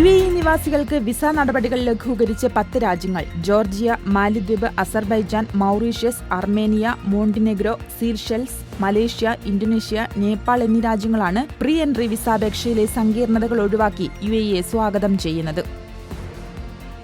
U A നിവാസികൾക്ക് visa നടപടികൾ ലഘൂകരിച്ച് പത്ത് രാജ്യങ്ങൾ. ജോർജിയ മാലിദ്വീപ് Azerbaijan Mauritius Armenia Montenegro Seychelles Malaysia Indonesia Nepal എന്നീ രാജ്യങ്ങളാണ് പ്രീ എൻട്രി വിസാപേക്ഷയിലെ സങ്കീർണതകൾ ഒഴിവാക്കി യു എ സ്വാഗതം ചെയ്യുന്നത്.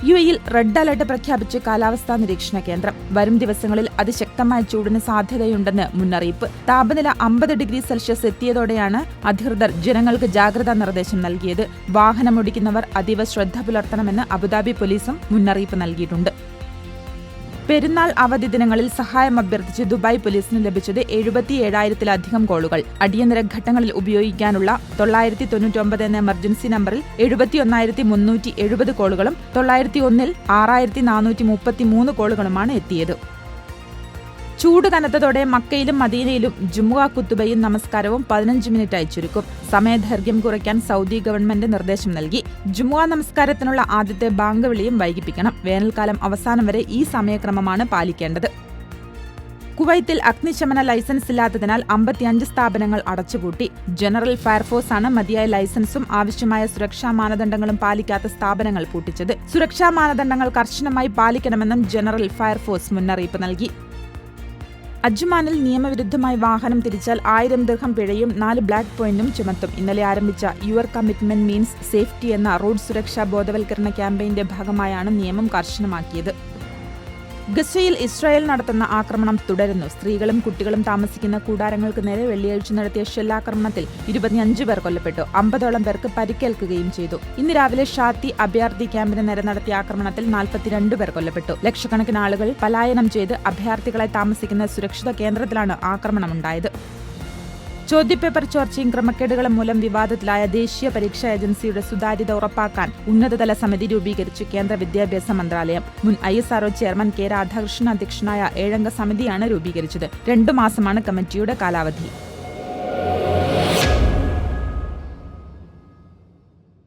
യു എയിൽ റെഡ് അലർട്ട് പ്രഖ്യാപിച്ച് കാലാവസ്ഥാ നിരീക്ഷണ കേന്ദ്രം. വരും ദിവസങ്ങളിൽ അതിശക്തമായ ചൂടിന് സാധ്യതയുണ്ടെന്ന് മുന്നറിയിപ്പ്. താപനില അമ്പത് ഡിഗ്രി സെൽഷ്യസ് എത്തിയതോടെയാണ് അധികൃതർ ജനങ്ങൾക്ക് ജാഗ്രതാ നിർദ്ദേശം നൽകിയത്. വാഹനമോടിക്കുന്നവർ അതീവ ശ്രദ്ധ പുലർത്തണമെന്ന് അബുദാബി പോലീസും മുന്നറിയിപ്പ് നൽകിയിട്ടുണ്ട്. പെരുന്നാൾ അവധി ദിനങ്ങളിൽ സഹായം അഭ്യർത്ഥിച്ച് ദുബായ് പോലീസിന് ലഭിച്ചത് എഴുപത്തിയേഴായിരത്തിലധികം കോളുകൾ. അടിയന്തര ഘട്ടങ്ങളിൽ ഉപയോഗിക്കാനുള്ള തൊള്ളായിരത്തി തൊണ്ണൂറ്റൊമ്പത് എന്ന എമർജൻസി നമ്പറിൽ എഴുപത്തിയൊന്നായിരത്തി മുന്നൂറ്റി എഴുപത് കോളുകളും തൊള്ളായിരത്തി ഒന്നിൽ ആറായിരത്തി നാനൂറ്റി മുപ്പത്തി മൂന്ന് കോളുകളുമാണ് എത്തിയത്. ചൂട് കനത്തതോടെ മക്കയിലും മദീനയിലും ജുമുഅ കുത്തുബയും നമസ്കാരവും പതിനഞ്ച് മിനിറ്റായി ചുരുക്കും. സമയദൈർഘ്യം കുറയ്ക്കാൻ സൗദി ഗവൺമെന്റ് നിർദ്ദേശം നൽകി. ജുമുഅ നമസ്കാരത്തിനുള്ള ആദ്യത്തെ ബാങ്ക് വിളിയും വൈകിപ്പിക്കണം. വേനൽക്കാലം അവസാനം വരെ ഈ സമയക്രമമാണ് പാലിക്കേണ്ടത്. കുവൈത്തിൽ അഗ്നിശമന ലൈസൻസ് ഇല്ലാത്തതിനാൽ അമ്പത്തിയഞ്ച് സ്ഥാപനങ്ങൾ അടച്ചുപൂട്ടി. ജനറൽ ഫയർഫോഴ്സാണ് മതിയായ ലൈസൻസും ആവശ്യമായ സുരക്ഷാ മാനദണ്ഡങ്ങളും പാലിക്കാത്ത സ്ഥാപനങ്ങൾ പൂട്ടിച്ചത്. സുരക്ഷാ മാനദണ്ഡങ്ങൾ കർശനമായി പാലിക്കണമെന്നും ജനറൽ ഫയർഫോഴ്സ് മുന്നറിയിപ്പ് നൽകി. അജ്മാനിൽ നിയമവിരുദ്ധമായി വാഹനം തിരിച്ചാൽ ആയിരം ദീർഘം പിഴയും നാല് ബ്ലാക്ക് പോയിന്റും ചുമത്തും. ഇന്നലെ ആരംഭിച്ച യുവർ കമ്മിറ്റ്മെന്റ് മീൻസ് സേഫ്റ്റി എന്ന റോഡ് സുരക്ഷാ ബോധവൽക്കരണ ക്യാമ്പയിന്റെ ഭാഗമായാണ് നിയമം കർശനമാക്കിയത്. ഗസയിൽ ഇസ്രായേൽ നടത്തുന്ന ആക്രമണം തുടരുന്നു. സ്ത്രീകളും കുട്ടികളും താമസിക്കുന്ന കൂടാരങ്ങൾക്ക് നേരെ വെള്ളിയാഴ്ച നടത്തിയ ഷെല്ലാക്രമണത്തിൽ ഇരുപത്തിയഞ്ച് പേർ കൊല്ലപ്പെട്ടു. അമ്പതോളം പേർക്ക് പരിക്കേൽക്കുകയും ചെയ്തു. ഇന്ന് രാവിലെ ഷാത്തി അഭയാർത്ഥി ക്യാമ്പിന് നേരെ നടത്തിയ ആക്രമണത്തിൽ നാൽപ്പത്തിരണ്ട് പേർ കൊല്ലപ്പെട്ടു. ലക്ഷക്കണക്കിന് ആളുകൾ പലായനം ചെയ്ത് അഭയാർത്ഥികളെ താമസിക്കുന്ന സുരക്ഷിത കേന്ദ്രത്തിലാണ് ആക്രമണമുണ്ടായത്. ചോദ്യപേപ്പർ ചോർച്ചയും ക്രമക്കേടുകളും മൂലം വിവാദത്തിലായ ദേശീയ പരീക്ഷാ ഏജൻസിയുടെ സുതാര്യത ഉറപ്പാക്കാൻ ഉന്നതതല സമിതി രൂപീകരിച്ചു കേന്ദ്ര വിദ്യാഭ്യാസ മന്ത്രാലയം. മുൻ I S R O chairman K Radhakrishnan അധ്യക്ഷനായ ഏഴംഗ സമിതിയാണ് രൂപീകരിച്ചത്. രണ്ടു മാസമാണ് കമ്മിറ്റിയുടെ കാലാവധി.